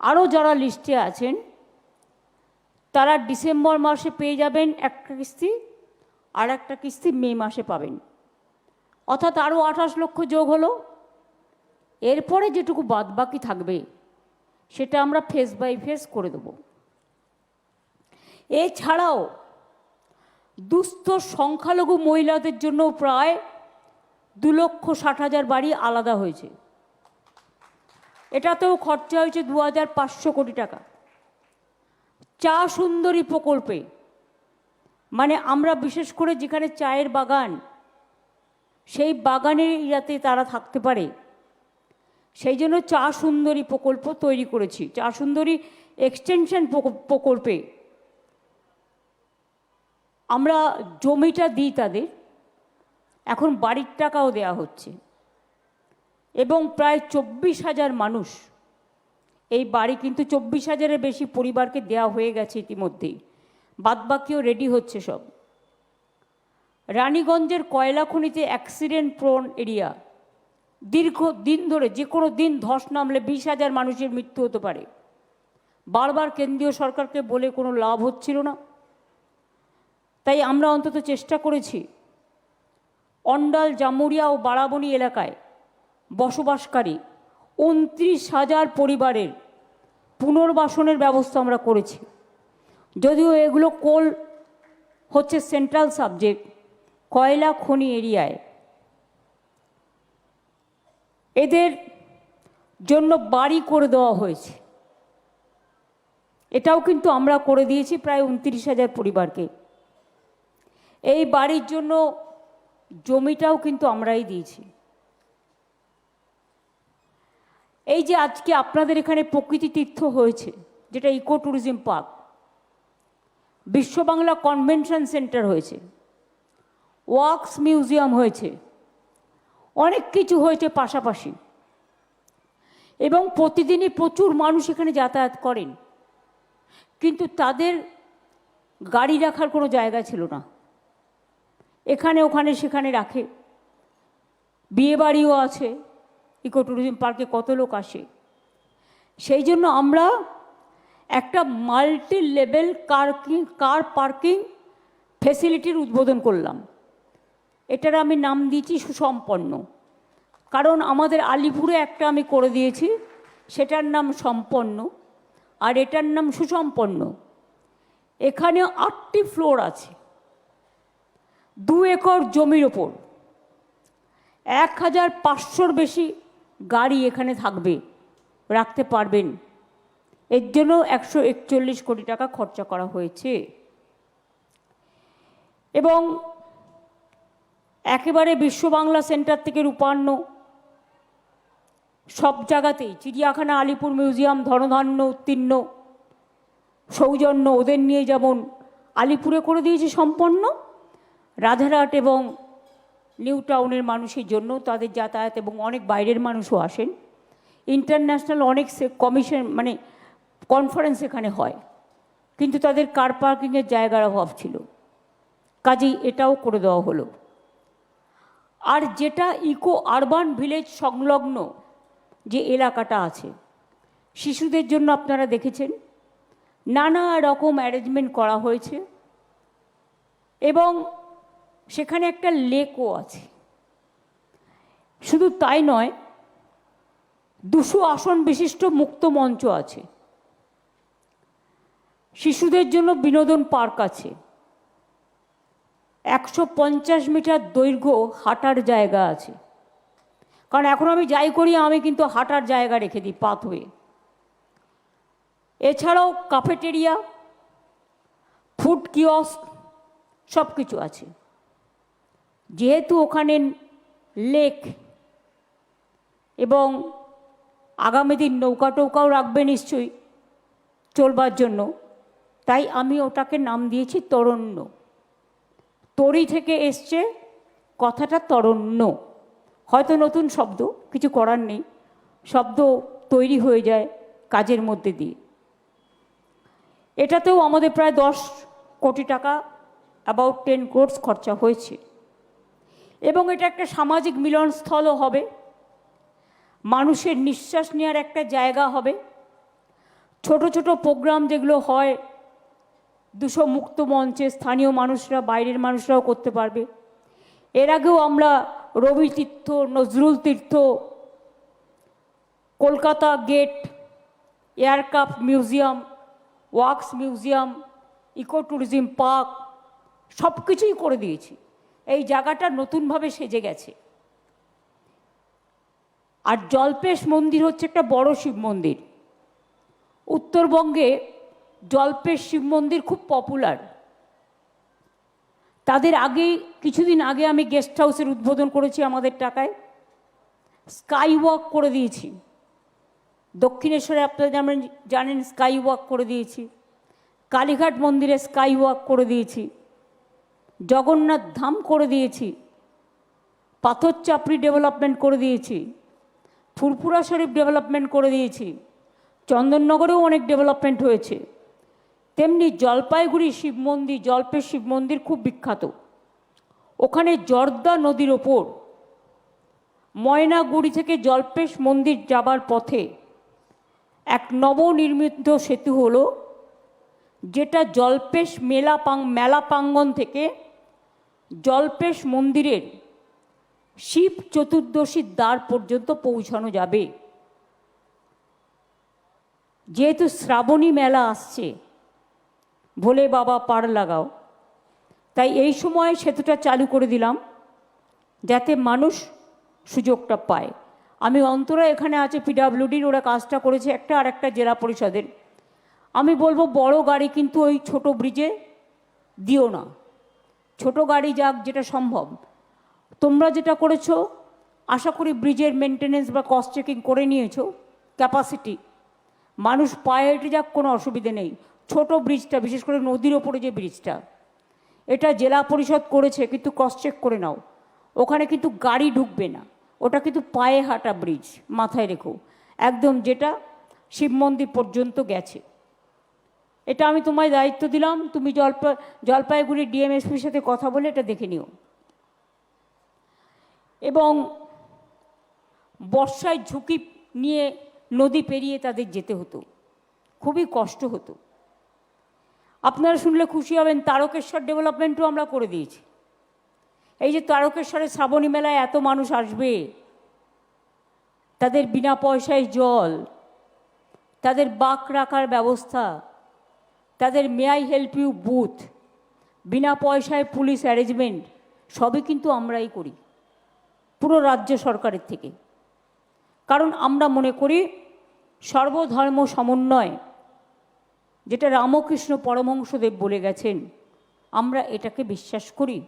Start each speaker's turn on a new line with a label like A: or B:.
A: আরও যারা লিস্টে আছেন, তারা ডিসেম্বর মাসে পেয়ে যাবেন একটা কিস্তি আর একটা কিস্তি মে মাসে পাবেন। অর্থাৎ আরও আঠাশ লক্ষ যোগ হলো। এরপরে যেটুকু বাদবাকি থাকবে, সেটা আমরা ফেস বাই ফেস করে দেব। এছাড়াও দুস্থ সংখ্যালঘু মহিলাদের জন্য প্রায় দু লক্ষ ষাট হাজার বাড়ি আলাদা হয়েছে। এটাতেও খরচা হয়েছে দু হাজার পাঁচশো কোটি টাকা। চা সুন্দরী প্রকল্পে মানে আমরা বিশেষ করে যেখানে চায়ের বাগান, সেই বাগানে যাতে তারা থাকতে পারে, সেই জন্য চা সুন্দরী প্রকল্প তৈরি করেছি। চা সুন্দরী এক্সটেনশন প্রকল্পে আমরা জমিটা দিই তাদের, এখন বাড়ির টাকাও দেয়া হচ্ছে। এবং প্রায় চব্বিশ হাজার মানুষ। এই বাড়ি কিন্তু চব্বিশ হাজারের বেশি পরিবারকে দেয়া হয়ে গেছে ইতিমধ্যেই। বাদবাকিও রেডি হচ্ছে সব। রানীগঞ্জের কয়লা খনিতে অ্যাক্সিডেন্ট প্রোন এরিয়া দীর্ঘ দিন ধরে যে কোনো দিন ধস নামলে বিশ হাজার মানুষের মৃত্যু হতে পারে। বারবার কেন্দ্রীয় সরকারকে বলে কোনো লাভ হচ্ছিল না। তাই আমরা অন্তত চেষ্টা করেছি। অন্ডাল জামুরিয়া ও বারাবণী এলাকায় বসবাসকারী উনত্রিশ হাজার পরিবারের পুনর্বাসনের ব্যবস্থা আমরা করেছি। যদিও এগুলো কোল হচ্ছে সেন্ট্রাল সাবজেক্ট কয়লা খনি এরিয়ায়। এদের জন্য বাড়ি করে দেওয়া হয়েছে। এটাও কিন্তু আমরা করে দিয়েছি প্রায় উনত্রিশ হাজার পরিবারকে। এই বাড়ির জন্য জমিটাও কিন্তু আমরাই দিয়েছি। এই যে আজকে আপনাদের এখানে প্রকৃতি তীর্থ হয়েছে, যেটা eco tourism park, Biswa Bangla convention centre হয়েছে, ওয়াক্স মিউজিয়াম হয়েছে, অনেক কিছু হয়েছে পাশাপাশি। এবং প্রতিদিনই প্রচুর মানুষ এখানে যাতায়াত করেন, কিন্তু তাদের গাড়ি রাখার কোনো জায়গা ছিল না। এখানে, ওখানে, সেখানে রাখে। বিয়েবাড়িও আছে। ইকো ট্যুরিজম পার্কে কত লোক আসে? সেই জন্য আমরা একটা multi level parking, car parking ফেসিলিটির উদ্বোধন করলাম। এটার আমি নাম দিয়েছি সুসম্পন্ন। কারণ আমাদের আলিপুরে একটা আমি করে দিয়েছি, সেটার নাম সম্পন্ন, আর এটার নাম সুসম্পন্ন। এখানে আটটি ফ্লোর আছে। দু একর জমির ওপর। এক হাজার পাঁচশোর বেশি গাড়ি এখানে থাকবে, রাখতে পারবেন। এর জন্য একশো একচল্লিশ কোটি টাকা খরচা করা হয়েছে। এবং একেবারে বিশ্ব বাংলা সেন্টার থেকে রূপান্ন। সব জায়গাতেই, চিড়িয়াখানা, আলিপুর মিউজিয়াম, ধনধান্য, উত্তীর্ণ, সৌজন্য, ওদের নিয়ে যেমন আলিপুরে করে দিয়েছে সম্পন্ন রাধারাট এবং নিউ টাউনের মানুষের জন্য তাদের যাতায়াত এবং অনেক বাইরের মানুষও আসেন। ইন্টারন্যাশনাল অনেক কমিশন মানে কনফারেন্স এখানে হয়। কিন্তু তাদের কার পার্কিংয়ের জায়গার অভাব ছিল। কাজেই এটাও করে দেওয়া হলো। আর যেটা ইকো আরবান ভিলেজ সংলগ্ন যে এলাকাটা আছে, শিশুদের জন্য আপনারা দেখেছেন, নানা রকম অ্যারেঞ্জমেন্ট করা হয়েছে এবং সেখানে একটা লেকও আছে। শুধু তাই নয়, দুশো আসন বিশিষ্ট মুক্ত মঞ্চ আছে। শিশুদের জন্য বিনোদন পার্ক আছে। একশো পঞ্চাশ মিটার দৈর্ঘ্য হাঁটার জায়গা আছে। কারণ এখন আমি যাই করি, আমি কিন্তু হাঁটার জায়গা রেখে দিই পাথওয়ে এছাড়াও কাফেটেরিয়া ফুড কিয়স্ক সব কিছু আছে। যেহেতু ওখানে লেক এবং আগামী দিন নৌকা টৌকাও রাখবে নিশ্চয়ই চলবার জন্য, তাই আমি ওটাকে নাম দিয়েছি তরণ্য। তরি থেকে এসছে কথাটা তরণ্য। হয়তো নতুন শব্দ, কিছু করার নেই, শব্দ তৈরি হয়ে যায় কাজের মধ্যে দিয়ে। এটাতেও আমাদের প্রায় দশ কোটি টাকা অ্যাবাউট টেন ক্রোডস খরচা হয়েছে। এবং এটা একটা সামাজিক মিলনস্থলও হবে। মানুষের নিঃশ্বাস নেওয়ার একটা জায়গা হবে। ছোট ছোট প্রোগ্রাম যেগুলো হয়, দুশো মুক্ত মঞ্চে স্থানীয় মানুষরা, বাইরের মানুষরাও করতে পারবে। এর আগেও আমরা Rabi Tirtha, Nazrul Tirtha, Kolkata gate aircraft museum, wax museum, eco tourism park সব কিছুই করে দিয়েছি। এই জায়গাটা নতুনভাবে সেজে গেছে। আর জলপেশ মন্দির হচ্ছে একটা বড় শিব মন্দির। উত্তরবঙ্গে জলপেশ শিব মন্দির খুব পপুলার তাদের আগে, কিছুদিন আগে আমি গেস্ট হাউসের উদ্বোধন করেছি আমাদের টাকায়। স্কাই ওয়াক করে দিয়েছি। দক্ষিণেশ্বরে আপনারা যেমন জানেন স্কাই ওয়াক করে দিয়েছি। কালীঘাট মন্দিরে স্কাই ওয়াক করে দিয়েছি। জগন্নাথ ধাম করে দিয়েছি পাথর চাপড়ি ডেভেলপমেন্ট করে দিয়েছি, ফুরফুরা শরীফ ডেভেলপমেন্ট করে দিয়েছি, চন্দননগরেও অনেক ডেভেলপমেন্ট হয়েছে। তেমনি জলপাইগুড়ি শিব মন্দির জলপেশ শিব মন্দির খুব বিখ্যাত। ওখানে জর্দা নদীর ওপর ময়নাগুড়ি থেকে জলপেশ মন্দির যাবার পথে এক নবনির্মিত সেতু হলো, যেটা জলপেশ মেলা পাং মেলা প্রাঙ্গন থেকে জলপেশ মন্দিরের শিব চতুর্দশীর দ্বার পর্যন্ত পৌঁছানো যাবে। যেহেতু শ্রাবণী মেলা আসছে, ভোলে বাবা পার লাগাও। তাই এই সময় সেতুটা চালু করে দিলাম, যাতে মানুষ সুযোগটা পায়। আমি অন্তরা এখানে আছে পিডাব্লিউডির ওরা কাজটা করেছে একটা আর একটা জেলা পরিষদের। আমি বলব, বড় গাড়ি কিন্তু ওই ছোট ব্রিজে দিও না। ছোট গাড়ি যাক, যেটা সম্ভব। তোমরা যেটা করেছ, আশা করি ব্রিজের মেনটেনেন্স বা কস্ট চেকিং করে নিয়েছো ক্যাপাসিটি মানুষ পায়ে হেঁটে যাক, কোনো অসুবিধে নেই। ছোট ব্রিজটা, বিশেষ করে নদীর ওপরে যে ব্রিজটা, এটা জেলা পরিষদ করেছে, কিন্তু ক্রস চেক করে নাও। ওখানে কিন্তু গাড়ি ঢুকবে না। ওটা কিন্তু পায়ে হাঁটা ব্রিজ, মাথায় রেখো। একদম যেটা শিব মন্দির পর্যন্ত গেছে। এটা আমি তোমায় দায়িত্ব দিলাম, তুমি জলপাই জলপাইগুড়ি ডিএমএসপির সাথে কথা বলে এটা দেখে নিও। এবং বর্ষায় ঝুঁকি নিয়ে নদী পেরিয়ে তাদের যেতে হতো। খুবই কষ্ট হতো। আপনারা শুনলে খুশি হবেন, তারকেশ্বর ডেভেলপমেন্টও আমরা করে দিয়েছি। এই যে তারকেশ্বরের শ্রাবণী মেলায় এত মানুষ আসবে, তাদের বিনা পয়সায় জল, তাদের বাক রাখার ব্যবস্থা তাদের may I help you booth বিনা পয়সায় পুলিশ অ্যারেঞ্জমেন্ট সবই কিন্তু আমরাই করি। পুরো রাজ্য সরকারের থেকে। কারণ আমরা মনে করি সর্বধর্ম সমন্বয়, যেটা রামকৃষ্ণ পরমহংসদেব বলে গেছেন, আমরা এটাকে বিশ্বাস করি।